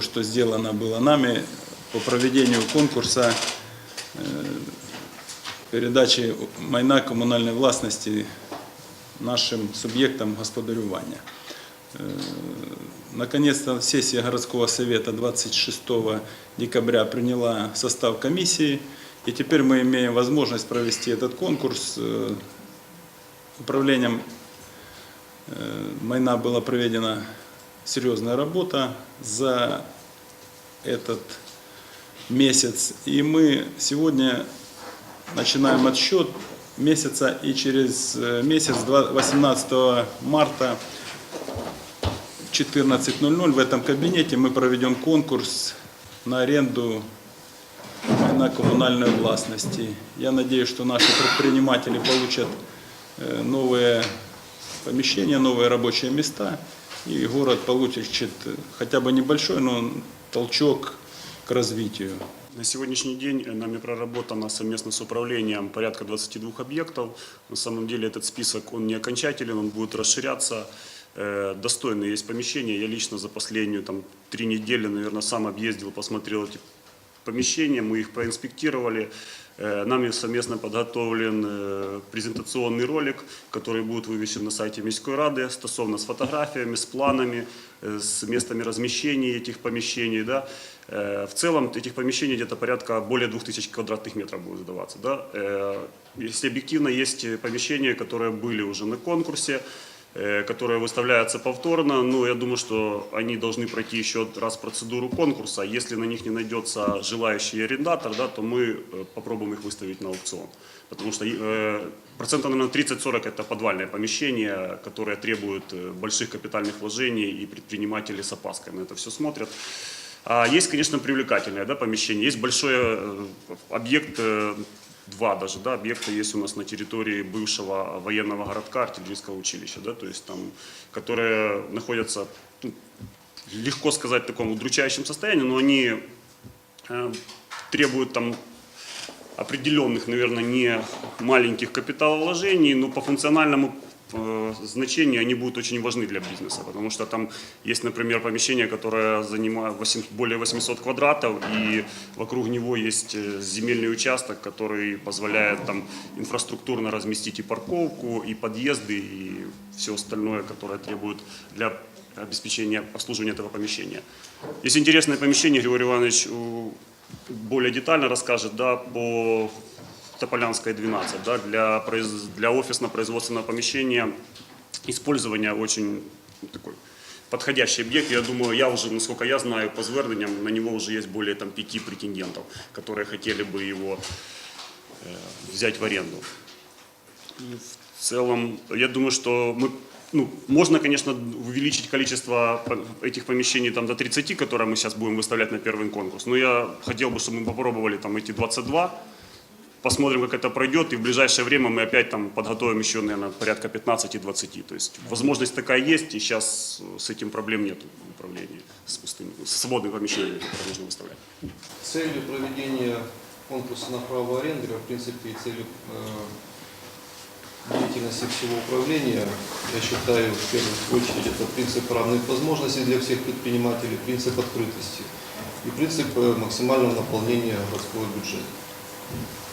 то, что сделано было нами по проведению конкурса э, передачи майна комунальної власності нашим субъектам господарювання. Э, Наконец-то сессия городского совета 26 декабря приняла состав комиссии, и теперь мы имеем возможность провести этот конкурс. Э, Управлением Майна была проведена серьезная работа за этот месяц. И мы сегодня начинаем отсчет месяца и через э, месяц, два- 18 марта в 14.00 в этом кабинете мы проведем конкурс на аренду на коммунальной властности. Я надеюсь, что наши предприниматели получат э, новые помещения, новые рабочие места, и город получит хотя бы небольшой, но толчок к развитию. На сегодняшний день нами проработано совместно с управлением порядка 22 объектов. На самом деле этот список он не окончателен, он будет расширяться. Э, Достойные есть помещения. Я лично за последнюю там, три недели, наверное, сам объездил, посмотрел эти помещения, мы их проинспектировали. Э, Нами совместно подготовлен э, презентационный ролик, который будет вывешен на сайте Міської Ради стосовно с фотографиями, с планами, э, с местами размещения этих помещений. Да. Э, В целом этих помещений где-то порядка более 2000 квадратных метров будет сдаваться. Да. Э, Если объективно, есть э, помещения, которые были уже на конкурсе, э, которые выставляются повторно. Ну, я думаю, что они должны пройти еще раз процедуру конкурса. Если на них не найдется желающий арендатор, да, то мы э, попробуем их выставить на аукцион. Потому что э, процентов, наверное, 30-40 это подвальные помещения, которые требуют э, больших капитальных вложений, и предприниматели с опаской на это все смотрят. А есть, конечно, привлекательное да, помещение. Есть большой э, объект, э, два даже, да, объекта есть у нас на территории бывшего военного городка артиллерийского училища, да, то есть там, которые находятся, ну, легко сказать, в таком удручающем состоянии, но они э, требуют там определенных, наверное, не маленьких капиталовложений, но по функциональному э, значению они будут очень важны для бизнеса, потому что там есть, например, помещение, которое занимает 8 более 800 квадратов, и вокруг него есть э, земельный участок, который позволяет там инфраструктурно разместить и парковку, и подъезды, и все остальное, которое требует для обеспечения обслуживания этого помещения. Есть интересное помещение, Григорий Иванович более детально расскажет да, по Тополянской 12, да, для, для офисно-производственного помещения использования очень такой подходящий объект. Я думаю, я уже, насколько я знаю, по зверненням, на него уже есть более там, пяти претендентов, которые хотели бы его э, взять в аренду. В целом, я думаю, что мы, ну, можно, конечно, увеличить количество этих помещений там, до 30, которые мы сейчас будем выставлять на первый конкурс. Но я хотел бы, чтобы мы попробовали там, эти 22, посмотрим, как это пройдет, и в ближайшее время мы опять там подготовим еще, наверное, порядка 15-20. То есть возможность такая есть, и сейчас с этим проблем нет в управлении, с пустыми, с свободными помещениями, которые можно выставлять. Целью проведения конкурса на право аренды, в принципе, и целью э, деятельности всего управления, я считаю, в первую очередь, это принцип равных возможностей для всех предпринимателей, принцип открытости и принцип э, максимального наполнения городского бюджета.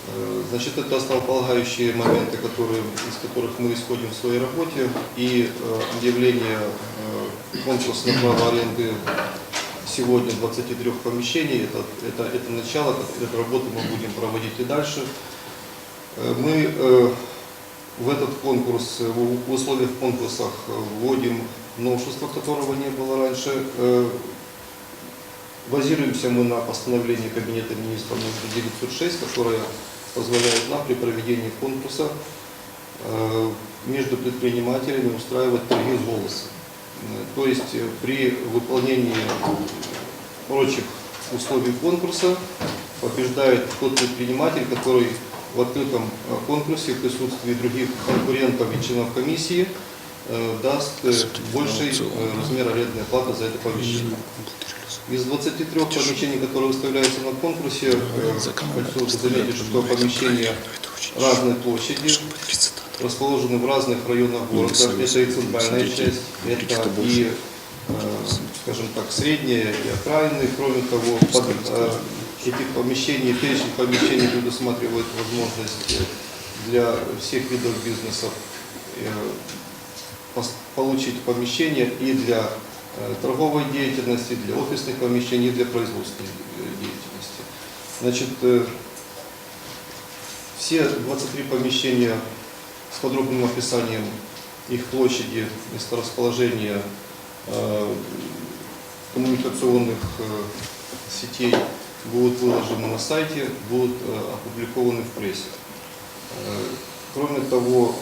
Э, Значит, это основополагающие моменты, которые, из которых мы исходим в своей работе. И э, объявление э, конкурса на аренды сегодня 23 помещений, это, это, это начало, эту работу мы будем проводить и дальше. Мы в этот конкурс, в условиях конкурсах вводим новшество, которого не было раньше. Базируемся мы на постановлении Кабинета министров номер 906, которое позволяет нам при проведении конкурса э, между предпринимателями устраивать торги голоса. То есть э, при выполнении прочих условий конкурса побеждает тот предприниматель, который в открытом э, конкурсе в присутствии других конкурентов и членов комиссии даст э, больший э, размер арендной платы за это помещение. Из 23 помещений, которые выставляются на конкурсе, э, хочу заметить, что помещения разной площади, расположены в разных районах города. Это и центральная часть, это и скажем так, средние и окраины. Кроме того, под э, этих помещений, перечень помещений предусматривает возможность для всех видов бизнесов э, получить помещение и для э, торговой деятельности, для офисных помещений, и для производственной э, деятельности. Значит, э, все 23 помещения с подробным описанием их площади, месторасположения, коммуникационных сетей будут выложены на сайте, будут опубликованы в прессе. Кроме того,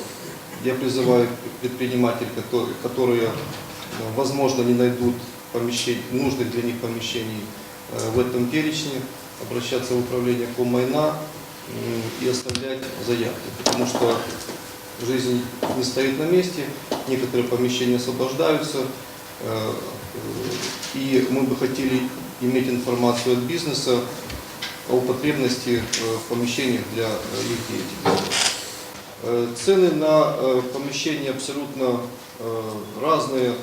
я призываю предпринимателей, кото- которые, э, возможно, не найдут помещений, нужных для них помещений э, в этом перечне, обращаться в управление Комайна и оставлять заявки, потому что жизнь не стоит на месте, некоторые помещения освобождаются, э, и мы бы хотели иметь информацию от бизнеса о потребности в помещениях для их деятельности. Э, Цены на э, помещения абсолютно э, разные.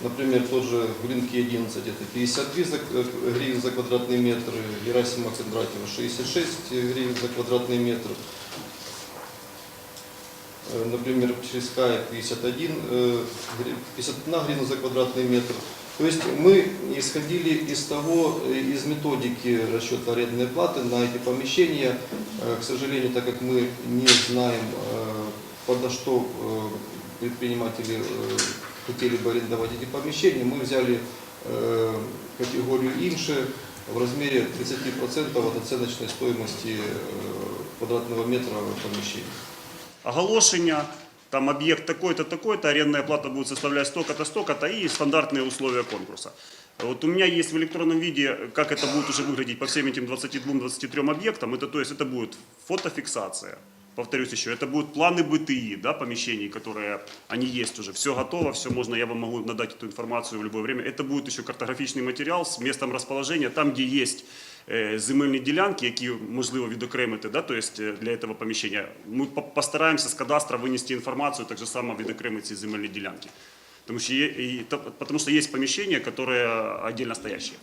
Например, тот же в рынке 11 это 53 за- э, гривен за квадратный метр, Герасима Кондратьева 66 гривен за квадратный метр. Э, Например, Пчельская 51, э, гри- 51 гривна за квадратный метр. То есть мы исходили из того, э, из методики расчета арендной платы на эти помещения. Э, К сожалению, так как мы не знаем, э, подо что предприниматели хотели бы арендовать эти помещения, мы взяли категорию инши в размере 30% от оценочной стоимости квадратного метра помещения. Оголошення, там объект такой-то, такой-то, арендная плата будет составлять столько-то, столько-то и стандартные условия конкурса. Вот у меня есть в электронном виде, как это будет уже выглядеть по всем этим 22-23 объектам. Это, то есть это будет фотофиксация. Повторюсь еще, это будут планы БТИ, да, помещений, которые, они есть уже, все готово, все можно, я вам могу надать эту информацию в любое время. Это будет еще картографичный материал с местом расположения, там, где есть земельні ділянки, які можливо відокремити, да, то есть е, для этого поміщення. Ми по- постараємося з кадастра винести інформацію, так же само відокремити ці земельні ділянки. Тому що є, і, та- потому что есть помещения, которые отдельно стоящие.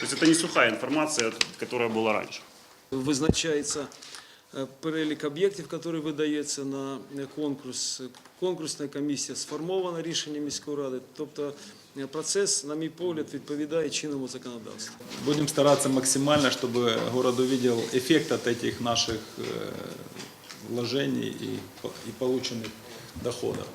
То есть это не сухая информация, которая была раньше. Визначається е, перелік об'єктів, який видається на е, конкурс. Конкурсна комісія сформована рішенням міської ради. Тобто е, процес, на мій погляд, відповідає чинному законодавству. Будем стараться максимально, чтобы город увидел эффект от этих наших э, вложений и, по- и полученных доходов.